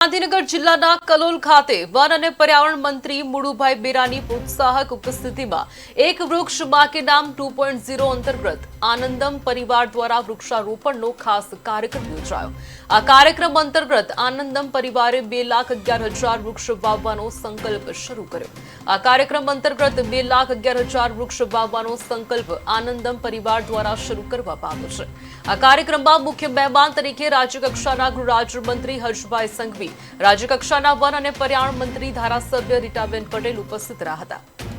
ગાંધીનગર જિલ્લાના કલોલ ખાતે વન અને પર્યાવરણ મંત્રી મુળુભાઈ બેરાની પ્રોત્સાહક ઉપસ્થિતિમાં એક વૃક્ષ બાકે નામ ટુ અંતર્ગત આનંદમ પરિવાર દ્વારા વૃક્ષારોપણનો ખાસ કાર્યક્રમ યોજાયો. આ કાર્યક્રમ અંતર્ગત આનંદમ પરિવારે બે લાખ અગિયાર હજાર વૃક્ષ વાવવાનો સંકલ્પ શરૂ કર્યો. આ કાર્યક્રમ અંતર્ગત બે લાખ અગિયાર હજાર વૃક્ષ વાવવાનો સંકલ્પ આનંદમ પરિવાર દ્વારા શરૂ કરવામાં આવ્યો છે. આ કાર્યક્રમમાં મુખ્ય મહેમાન તરીકે રાજ્યકક્ષાના ગૃહ રાજ્યમંત્રી હર્ષભાઈ સંઘવી, રાજ્યકક્ષાના વન અને પર્યાવરણ મંત્રી ધારાસભ્ય રીટાબેન પટેલ ઉપસ્થિત રહ્યા હતા.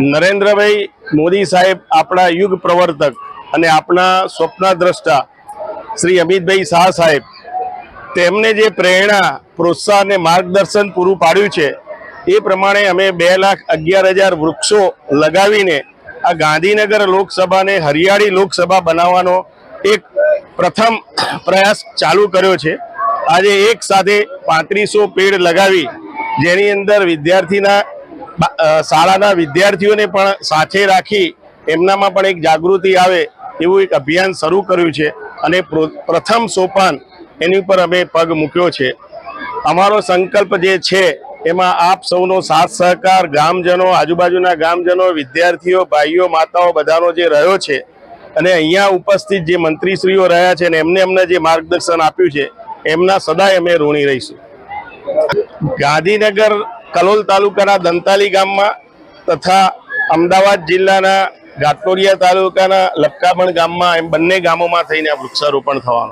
નરેન્દ્રભાઈ મોદી સાહેબ આપણા યુગ પ્રવર્તક અને આપણા સ્વપ્નદ્રષ્ટા શ્રી અમિતભાઈ શાહ સાહેબ, તેમને જે પ્રેરણા, પ્રોત્સાહન અને માર્ગદર્શન પૂરું પાડ્યું છે, એ પ્રમાણે અમે બે લાખ અગિયાર હજાર વૃક્ષો લગાવીને આ ગાંધીનગર લોકસભાને હરિયાળી લોકસભા બનાવવાનો એક પ્રથમ પ્રયાસ ચાલુ કર્યો છે. આજે એક સાથે પાંત્રીસો પેડ લગાવી, જેની અંદર વિદ્યાર્થીના શાળાના વિદ્યાર્થીઓને પણ સાથે રાખી એમનામાં પણ એક જાગૃતિ આવે એવું એક અભિયાન શરૂ કર્યું છે અને પ્રથમ સોપાન એની ઉપર અમે પગ મૂક્યો છે. અમારો સંકલ્પ જે છે એમાં આપ સૌનો સાથ સહકાર, ગામજનો, આજુબાજુના ગામજનો, વિદ્યાર્થીઓ, ભાઈઓ, માતાઓ બધાનો જે રહ્યો છે અને અહીંયા ઉપસ્થિત જે મંત્રીશ્રીઓ રહ્યા છે અને એમને અમને જે માર્ગદર્શન આપ્યું છે, એમના સદાય અમે ઋણી રહીશું. ગાંધીનગર કલોલ તાલુકાના દંતાલી ગામમાં તથા અમદાવાદ જિલ્લાના ઘાટલોડિયા તાલુકાના લક્કાબણ ગામમાં એમ બંને ગામોમાં થઈને આ વૃક્ષારોપણ થવાનું